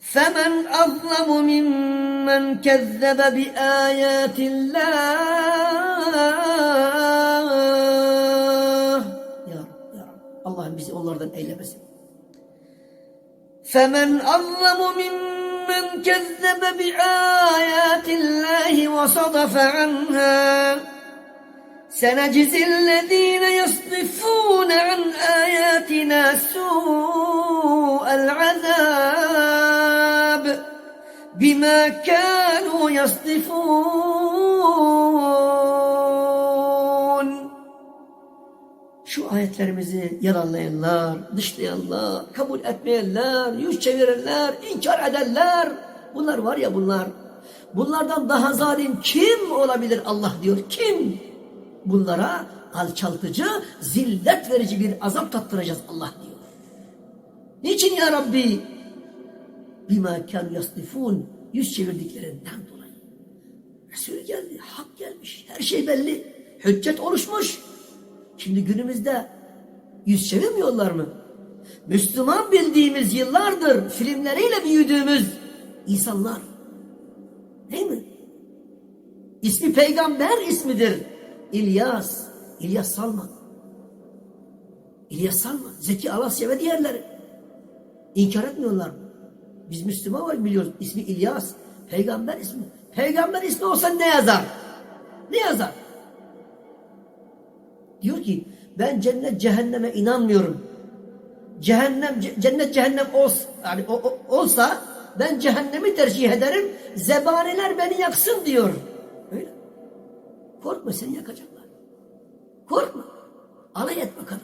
فمن أظلم ممن كذب بآيات الله Ya Rab, Ya Rab. Allah'ım bizi onlardan eylemesin. فمن أظلم ممن كذب بآيات الله وصدف عنها سنجزي الذين يصدفون عن آياتنا سوء العذاب بما كانوا يصدفون Şu ayetlerimizi yalanlayanlar, dışlayanlar, kabul etmeyenler, yüz çevirenler, inkar edenler, bunlar var ya bunlar. Bunlardan daha zalim kim olabilir Allah diyor. Kim? Bunlara alçaltıcı, zillet verici bir azap tattıracağız Allah diyor. Niçin ya Rabbi? Bima kânu yasdifûn. Yüz çevirdiklerinden dolayı. Resul geldi, hak gelmiş, her şey belli. Hüccet oluşmuş. Şimdi günümüzde yüz çevirmiyorlar mı? Müslüman bildiğimiz yıllardır filmleriyle büyüdüğümüz insanlar. Değil mi? İsmi peygamber ismidir. İlyas. İlyas Salman. İlyas Salman. Zeki Alasya ve diğerleri. İnkar etmiyorlar mı? Biz Müslüman var biliyoruz. İsmi İlyas. Peygamber ismi. Peygamber ismi olsa ne yazar? Ne yazar? Diyor ki ben cennet cehenneme inanmıyorum. Cehennem ce- cennet cehennem olsa, yani o- o- olsa ben cehennemi tercih ederim. Zebaniler beni yaksın diyor. Öyle. Korkma seni yakacaklar. Korkma. Alay et bakalım.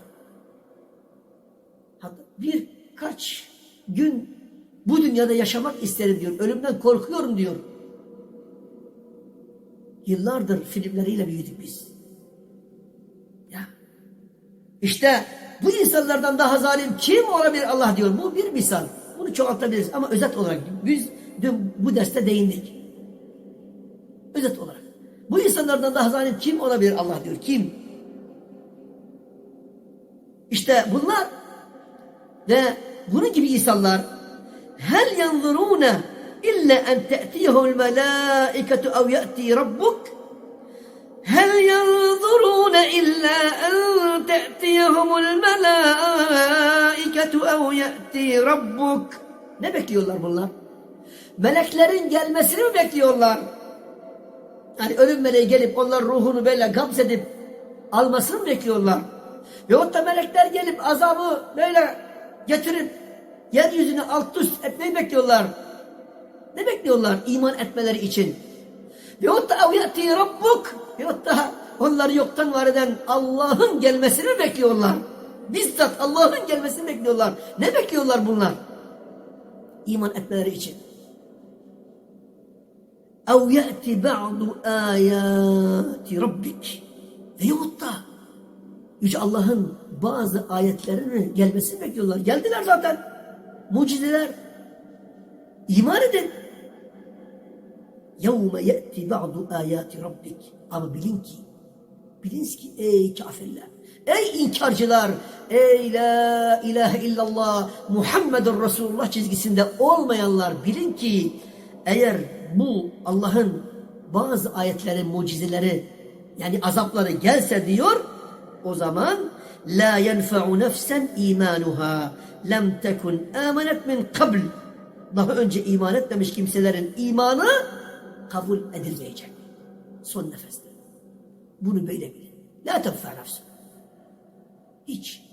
Hatta birkaç gün bu dünyada yaşamak isterim diyor. Ölümden korkuyorum diyor. Yıllardır filmleriyle büyüdük biz. Ya. İşte bu insanlardan daha zalim kim olabilir Allah diyor. Bu bir misal. Bunu çoğaltabiliriz ama özet olarak biz dün bu derste değindik. Özet olarak. Bu insanlardan daha zalim kim olabilir Allah diyor. Kim? İşte bunlar ve bunun gibi insanlar hel yanzurune illa en te'tiyehul melâiketu ev ye'ti rabbuk هل ينظرون إلا أن تأتيهم الملائكة أو يأتي ربك Ne bekliyorlar bunlar? Meleklerin gelmesini mi bekliyorlar? Yani ölüm meleği gelip onlar ruhunu böyle gamzedip almasını mı bekliyorlar? Veyahut da melekler gelip azabı böyle getirip yeryüzünü alt üst etmeyi bekliyorlar. Ne bekliyorlar iman etmeleri için? Veyahut da evyati rabbuk veyahut da onları yoktan var eden Allah'ın gelmesini bekliyorlar. Bizzat Allah'ın gelmesini bekliyorlar. Ne bekliyorlar bunlar? İman etmeleri için. اَوْ يَأْتِ بَعْضُ آيَاتِ رَبِّكِ Veyahut da Yüce Allah'ın bazı ayetlerinin gelmesini bekliyorlar. Geldiler zaten. Mucizeler. İman edin. يَوْمَ يَأْتِ بَعْضُ آيَاتِ رَبِّكِ Ama bilin ki, biliniz ki ey kafirler, ey inkarcılar, ey la ilahe illallah, Muhammedur Resulullah çizgisinde olmayanlar bilin ki, eğer bu Allah'ın bazı ayetleri, mucizeleri, yani azapları gelse diyor, o zaman la yenfa'u nefsen imanuha lem tekun amenet min kabl daha önce iman etmemiş kimselerin imanı kabul edilmeyecek. Son nefeste. Bunu böyle bilin. La tenfa nefsin. Hiç